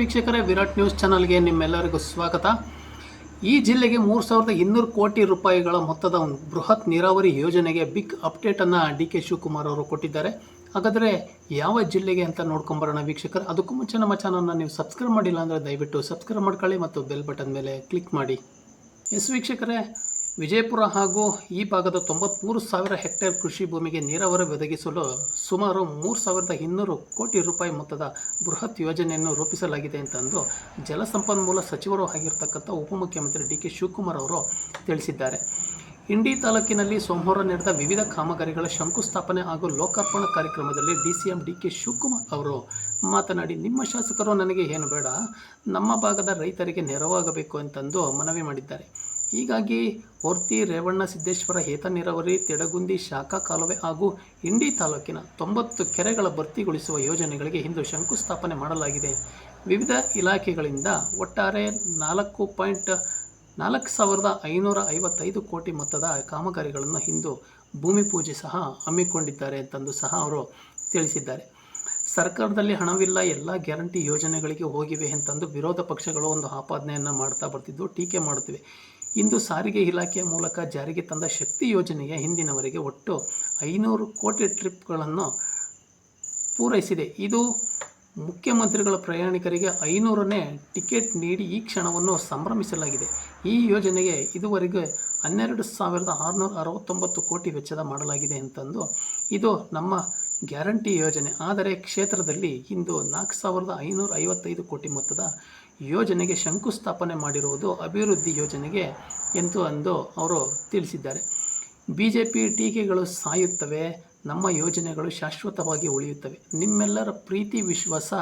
ವೀಕ್ಷಕರೇ, ವಿರಾಟ್ ನ್ಯೂಸ್ ಚಾನಲ್ಗೆ ನಿಮ್ಮೆಲ್ಲರಿಗೂ ಸ್ವಾಗತ. ಈ ಜಿಲ್ಲೆಗೆ ಮೂರು ಸಾವಿರದ ಇನ್ನೂರು ಕೋಟಿ ರೂಪಾಯಿಗಳ ಮೊತ್ತದ ಒಂದು ಬೃಹತ್ ನೀರಾವರಿ ಯೋಜನೆಗೆ ಬಿಗ್ ಅಪ್ಡೇಟನ್ನು ಡಿ ಕೆ ಶಿವಕುಮಾರ್ ಅವರು ಕೊಟ್ಟಿದ್ದಾರೆ. ಹಾಗಾದರೆ ಯಾವ ಜಿಲ್ಲೆಗೆ ಅಂತ ನೋಡ್ಕೊಂಬರೋಣ ವೀಕ್ಷಕರು. ಅದಕ್ಕೂ ಮುಂಚೆ ನಮ್ಮ ಚಾನಲ್ನ ನೀವು ಸಬ್ಸ್ಕ್ರೈಬ್ ಮಾಡಿಲ್ಲ ಅಂದರೆ ದಯವಿಟ್ಟು ಸಬ್ಸ್ಕ್ರೈಬ್ ಮಾಡ್ಕೊಳ್ಳಿ ಮತ್ತು ಬೆಲ್ ಬಟನ್ ಮೇಲೆ ಕ್ಲಿಕ್ ಮಾಡಿ. ಎಸ್ ವೀಕ್ಷಕರೇ ವಿಜಯಪುರ ಹಾಗೂ ಈ ಭಾಗದ ತೊಂಬತ್ತ್ಮೂರು ಸಾವಿರ ಹೆಕ್ಟೇರ್ ಕೃಷಿ ಭೂಮಿಗೆ ನೀರಾವರಿ ಒದಗಿಸಲು ಸುಮಾರು ಮೂರು ಸಾವಿರದ ಇನ್ನೂರು ಕೋಟಿ ರೂಪಾಯಿ ಮೊತ್ತದ ಬೃಹತ್ ಯೋಜನೆಯನ್ನು ರೂಪಿಸಲಾಗಿದೆ ಅಂತಂದು ಜಲಸಂಪನ್ಮೂಲ ಸಚಿವರು ಆಗಿರ್ತಕ್ಕಂಥ ಉಪಮುಖ್ಯಮಂತ್ರಿ ಡಿ ಕೆ ಶಿವಕುಮಾರ್ ಅವರು ತಿಳಿಸಿದ್ದಾರೆ. ಇಂಡಿ ತಾಲೂಕಿನಲ್ಲಿ ಸೋಮವಾರ ನಡೆದ ವಿವಿಧ ಕಾಮಗಾರಿಗಳ ಶಂಕುಸ್ಥಾಪನೆ ಹಾಗೂ ಲೋಕಾರ್ಪಣ ಕಾರ್ಯಕ್ರಮದಲ್ಲಿ D C M D K Shivakumar ಅವರು ಮಾತನಾಡಿ, ನಿಮ್ಮ ಶಾಸಕರು ನನಗೆ ಏನು ಬೇಡ, ನಮ್ಮ ಭಾಗದ ರೈತರಿಗೆ ನೆರವಾಗಬೇಕು ಅಂತಂದು ಮನವಿ ಮಾಡಿದ್ದಾರೆ. ಹೀಗಾಗಿ ಹೊರ್ತಿ ರೇವಣ್ಣ, ಸಿದ್ದೇಶ್ವರ ಏತ ನೀರಾವರಿ, ತೆಡಗುಂದಿ, ಶಾಖಾ, ಕಾಲುವೆ ಹಾಗೂ ಇಂಡಿ ತಾಲೂಕಿನ ತೊಂಬತ್ತು ಕೆರೆಗಳ ಭರ್ತಿಗೊಳಿಸುವ ಯೋಜನೆಗಳಿಗೆ ಇಂದು ಶಂಕುಸ್ಥಾಪನೆ ಮಾಡಲಾಗಿದೆ. ವಿವಿಧ ಇಲಾಖೆಗಳಿಂದ ಒಟ್ಟಾರೆ ನಾಲ್ಕು ಪಾಯಿಂಟ್ ನಾಲ್ಕು ಸಾವಿರದ ಐನೂರ ಐವತ್ತೈದು ಕೋಟಿ ಮೊತ್ತದ ಕಾಮಗಾರಿಗಳನ್ನು ಇಂದು ಭೂಮಿ ಪೂಜೆ ಸಹ ಹಮ್ಮಿಕೊಂಡಿದ್ದಾರೆ ಅಂತಂದು ಸಹ ಅವರು ತಿಳಿಸಿದ್ದಾರೆ. ಸರ್ಕಾರದಲ್ಲಿ ಹಣವಿಲ್ಲ, ಎಲ್ಲ ಗ್ಯಾರಂಟಿ ಯೋಜನೆಗಳಿಗೆ ಹೋಗಿವೆ ಅಂತಂದು ವಿರೋಧ ಪಕ್ಷಗಳು ಒಂದು ಆಪಾದನೆಯನ್ನು ಮಾಡ್ತಾ ಬರ್ತಿದ್ದು, ಟೀಕೆ ಮಾಡುತ್ತಿವೆ. ಇಂದು ಸಾರಿಗೆ ಇಲಾಖೆಯ ಮೂಲಕ ಜಾರಿಗೆ ತಂದ ಶಕ್ತಿ ಯೋಜನೆಯ ಹಿಂದಿನವರೆಗೆ ಒಟ್ಟು ಐನೂರು ಕೋಟಿ ಟ್ರಿಪ್ಗಳನ್ನು ಪೂರೈಸಿದೆ. ಇದು ಮುಖ್ಯಮಂತ್ರಿಗಳ ಪ್ರಯಾಣಿಕರಿಗೆ ಐನೂರನೇ ಟಿಕೆಟ್ ನೀಡಿ ಈ ಕ್ಷಣವನ್ನು ಸಂಭ್ರಮಿಸಲಾಗಿದೆ. ಈ ಯೋಜನೆಗೆ ಇದುವರೆಗೆ ಹನ್ನೆರಡು ಸಾವಿರದ ಆರುನೂರ ಅರವತ್ತೊಂಬತ್ತು ಕೋಟಿ ವೆಚ್ಚದ ಮಾಡಲಾಗಿದೆ ಅಂತಂದು ಇದು ನಮ್ಮ ಗ್ಯಾರಂಟಿ ಯೋಜನೆ. ಆದರೆ ಕ್ಷೇತ್ರದಲ್ಲಿ ಇಂದು ನಾಲ್ಕು ಸಾವಿರದ ಐನೂರ ಐವತ್ತೈದು ಕೋಟಿ ಮೊತ್ತದ ಯೋಜನೆಗೆ ಶಂಕುಸ್ಥಾಪನೆ ಮಾಡಿರುವುದು ಅಭಿವೃದ್ಧಿ ಯೋಜನೆಗೆ ಎಂದು ಅಂದು ಅವರು ತಿಳಿಸಿದ್ದಾರೆ. ಬಿ ಜೆ ಪಿ ಟೀಕೆಗಳು ಸಾಯುತ್ತವೆ, ನಮ್ಮ ಯೋಜನೆಗಳು ಶಾಶ್ವತವಾಗಿ ಉಳಿಯುತ್ತವೆ. ನಿಮ್ಮೆಲ್ಲರ ಪ್ರೀತಿ, ವಿಶ್ವಾಸ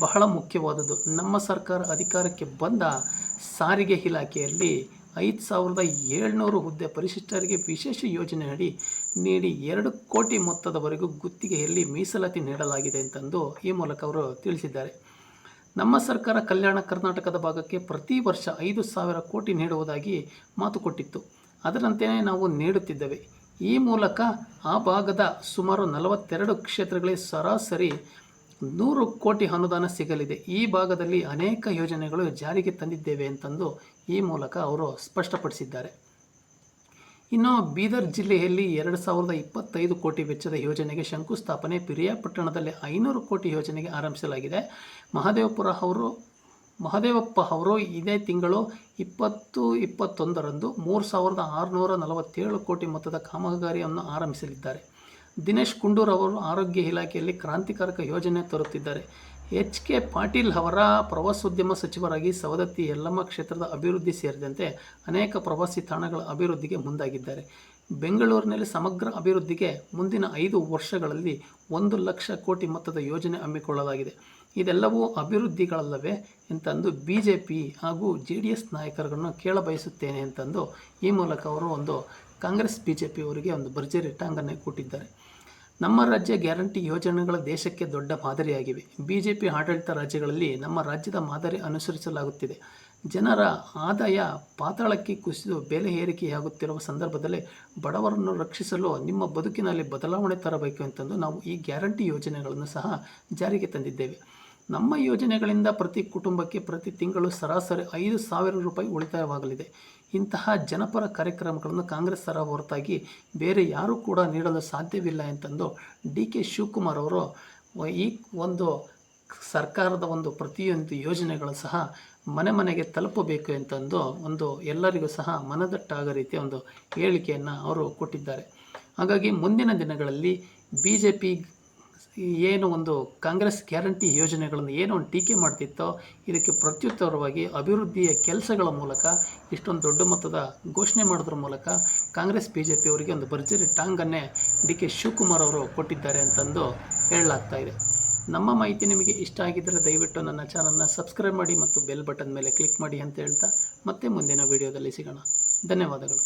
ಬಹಳ ಮುಖ್ಯವಾದದ್ದು. ನಮ್ಮ ಸರ್ಕಾರ ಅಧಿಕಾರಕ್ಕೆ ಬಂದ ಸಾರಿಗೆ ಇಲಾಖೆಯಲ್ಲಿ ಐದು ಸಾವಿರದ ಏಳ್ನೂರು ಹುದ್ದೆ ಪರಿಶಿಷ್ಟರಿಗೆ ವಿಶೇಷ ಯೋಜನೆ ಅಡಿ ನೀಡಿ ಎರಡು ಕೋಟಿ ಮೊತ್ತದವರೆಗೂ ಗುತ್ತಿಗೆಯಲ್ಲಿ ಮೀಸಲಾತಿ ನೀಡಲಾಗಿದೆ ಅಂತಂದು ಈ ಮೂಲಕ ಅವರು ತಿಳಿಸಿದ್ದಾರೆ. ನಮ್ಮ ಸರ್ಕಾರ ಕಲ್ಯಾಣ ಕರ್ನಾಟಕದ ಭಾಗಕ್ಕೆ ಪ್ರತಿ ವರ್ಷ ಐದು ಸಾವಿರ ಕೋಟಿ ನೀಡುವುದಾಗಿ ಮಾತು ಕೊಟ್ಟಿತ್ತು. ಅದರಂತೆಯೇ ನಾವು ನೀಡುತ್ತಿದ್ದೇವೆ. ಈ ಮೂಲಕ ಆ ಭಾಗದ ಸುಮಾರು ನಲವತ್ತೆರಡು ಕ್ಷೇತ್ರಗಳಿಗೆ ಸರಾಸರಿ ನೂರು ಕೋಟಿ ಅನುದಾನ ಸಿಗಲಿದೆ. ಈ ಭಾಗದಲ್ಲಿ ಅನೇಕ ಯೋಜನೆಗಳು ಜಾರಿಗೆ ತಂದಿದ್ದೇವೆ ಅಂತಂದು ಈ ಮೂಲಕ ಅವರು ಸ್ಪಷ್ಟಪಡಿಸಿದ್ದಾರೆ. ಇನ್ನು ಬೀದರ್ ಜಿಲ್ಲೆಯಲ್ಲಿ ಎರಡು ಸಾವಿರದ ಇಪ್ಪತ್ತೈದು ಕೋಟಿ ವೆಚ್ಚದ ಯೋಜನೆಗೆ ಶಂಕುಸ್ಥಾಪನೆ ಪಿರಿಯಾಪಟ್ಟಣದಲ್ಲಿ ಐನೂರು ಕೋಟಿ ಯೋಜನೆಗೆ ಆರಂಭಿಸಲಾಗಿದೆ. ಮಹದೇವಪುರ ಅವರು, ಮಹದೇವಪ್ಪ ಅವರು ಇದೇ ತಿಂಗಳು ಇಪ್ಪತ್ತು, ಇಪ್ಪತ್ತೊಂದರಂದು ಮೂರು ಸಾವಿರದ ಆರುನೂರ ನಲವತ್ತೇಳು ಕೋಟಿ ಮೊತ್ತದ ಕಾಮಗಾರಿಯನ್ನು ಆರಂಭಿಸಲಿದ್ದಾರೆ. ದಿನೇಶ್ ಕುಂಡೂರ್ ಅವರು ಆರೋಗ್ಯ ಇಲಾಖೆಯಲ್ಲಿ ಕ್ರಾಂತಿಕಾರಕ ಯೋಜನೆ ತರುತ್ತಿದ್ದಾರೆ. ಎಚ್ ಕೆ ಪಾಟೀಲ್ ಅವರ ಪ್ರವಾಸೋದ್ಯಮ ಸಚಿವರಾಗಿ ಸವದತ್ತಿ ಯಲ್ಲಮ್ಮ ಕ್ಷೇತ್ರದ ಅಭಿವೃದ್ಧಿ ಸೇರಿದಂತೆ ಅನೇಕ ಪ್ರವಾಸಿ ತಾಣಗಳ ಅಭಿವೃದ್ಧಿಗೆ ಮುಂದಾಗಿದ್ದಾರೆ. ಬೆಂಗಳೂರಿನಲ್ಲಿ ಸಮಗ್ರ ಅಭಿವೃದ್ಧಿಗೆ ಮುಂದಿನ ಐದು ವರ್ಷಗಳಲ್ಲಿ ಒಂದು ಲಕ್ಷ ಕೋಟಿ ಮೊತ್ತದ ಯೋಜನೆ ಹಮ್ಮಿಕೊಳ್ಳಲಾಗಿದೆ. ಇದೆಲ್ಲವೂ ಅಭಿವೃದ್ಧಿಗಳಲ್ಲವೇ ಎಂತಂದು ಬಿ ಜೆ ಪಿ ಹಾಗೂ ಜೆ ಡಿ ಎಸ್ ನಾಯಕರುಗಳನ್ನು ಕೇಳಬಯಸುತ್ತೇನೆ ಅಂತಂದು ಈ ಮೂಲಕ ಅವರು ಒಂದು ಕಾಂಗ್ರೆಸ್ ಬಿ ಜೆ ಪಿಯವರಿಗೆ ಒಂದು ಭರ್ಜರಿ ಟಾಂಗನ್ನೇ ಕೊಟ್ಟಿದ್ದಾರೆ. ನಮ್ಮ ರಾಜ್ಯ ಗ್ಯಾರಂಟಿ ಯೋಜನೆಗಳ ದೇಶಕ್ಕೆ ದೊಡ್ಡ ಮಾದರಿಯಾಗಿವೆ. ಬಿ ಜೆ ಪಿ ಆಡಳಿತ ರಾಜ್ಯಗಳಲ್ಲಿ ನಮ್ಮ ರಾಜ್ಯದ ಮಾದರಿ ಅನುಸರಿಸಲಾಗುತ್ತಿದೆ. ಜನರ ಆದಾಯ ಪಾತಾಳಕ್ಕೆ ಕುಸಿದು ಬೆಲೆ ಏರಿಕೆಯಾಗುತ್ತಿರುವ ಸಂದರ್ಭದಲ್ಲಿ ಬಡವರನ್ನು ರಕ್ಷಿಸಲು ನಿಮ್ಮ ಬದುಕಿನಲ್ಲಿ ಬದಲಾವಣೆ ತರಬೇಕು ಅಂತಂದು ನಾವು ಈ ಗ್ಯಾರಂಟಿ ಯೋಜನೆಗಳನ್ನು ಸಹ ಜಾರಿಗೆ ತಂದಿದ್ದೇವೆ. ನಮ್ಮ ಯೋಜನೆಗಳಿಂದ ಪ್ರತಿ ಕುಟುಂಬಕ್ಕೆ ಪ್ರತಿ ತಿಂಗಳು ಸರಾಸರಿ ಐದು ಸಾವಿರ ರೂಪಾಯಿ ಉಳಿತಾಯವಾಗಲಿದೆ. ಇಂತಹ ಜನಪರ ಕಾರ್ಯಕ್ರಮಗಳನ್ನು ಕಾಂಗ್ರೆಸ್ ಸರ ಹೊರತಾಗಿ ಬೇರೆ ಯಾರೂ ಕೂಡ ನೀಡಲು ಸಾಧ್ಯವಿಲ್ಲ ಅಂತಂದು ಡಿ ಕೆ ಶಿವಕುಮಾರ್ ಅವರು ಈ ಒಂದು ಸರ್ಕಾರದ ಒಂದು ಪ್ರತಿಯೊಂದು ಯೋಜನೆಗಳು ಸಹ ಮನೆ ಮನೆಗೆ ತಲುಪಬೇಕು ಅಂತಂದು ಒಂದು ಎಲ್ಲರಿಗೂ ಸಹ ಮನದಟ್ಟಾಗೋ ರೀತಿಯ ಒಂದು ಹೇಳಿಕೆಯನ್ನು ಅವರು ಕೊಟ್ಟಿದ್ದಾರೆ. ಹಾಗಾಗಿ ಮುಂದಿನ ದಿನಗಳಲ್ಲಿ ಬಿ ಜೆ ಪಿ ಏನು ಒಂದು ಕಾಂಗ್ರೆಸ್ ಗ್ಯಾರಂಟಿ ಯೋಜನೆಗಳನ್ನು ಏನು ಒಂದು ಟೀಕೆ ಮಾಡ್ತಿತ್ತೋ, ಇದಕ್ಕೆ ಪ್ರತ್ಯುತ್ತರವಾಗಿ ಅಭಿವೃದ್ಧಿಯ ಕೆಲಸಗಳ ಮೂಲಕ, ಇಷ್ಟೊಂದು ದೊಡ್ಡ ಮೊತ್ತದ ಘೋಷಣೆ ಮಾಡೋದ್ರ ಮೂಲಕ ಕಾಂಗ್ರೆಸ್ ಬಿ ಜೆ ಪಿಯವರಿಗೆ ಒಂದು ಭರ್ಜರಿ ಟಾಂಗನ್ನೇ ಡಿ ಕೆ ಶಿವಕುಮಾರ್ ಅವರು ಕೊಟ್ಟಿದ್ದಾರೆ ಅಂತಂದು ಹೇಳಲಾಗ್ತಾ ಇದೆ. ನಮ್ಮ ಮಾಹಿತಿ ನಿಮಗೆ ಇಷ್ಟ ಆಗಿದ್ದರೆ ದಯವಿಟ್ಟು ನನ್ನ ಚಾನಲ್ನ ಸಬ್ಸ್ಕ್ರೈಬ್ ಮಾಡಿ ಮತ್ತು ಬೆಲ್ ಬಟನ್ ಮೇಲೆ ಕ್ಲಿಕ್ ಮಾಡಿ ಅಂತ ಹೇಳ್ತಾ ಮತ್ತೆ ಮುಂದಿನ ವಿಡಿಯೋದಲ್ಲಿ ಸಿಗೋಣ. ಧನ್ಯವಾದಗಳು.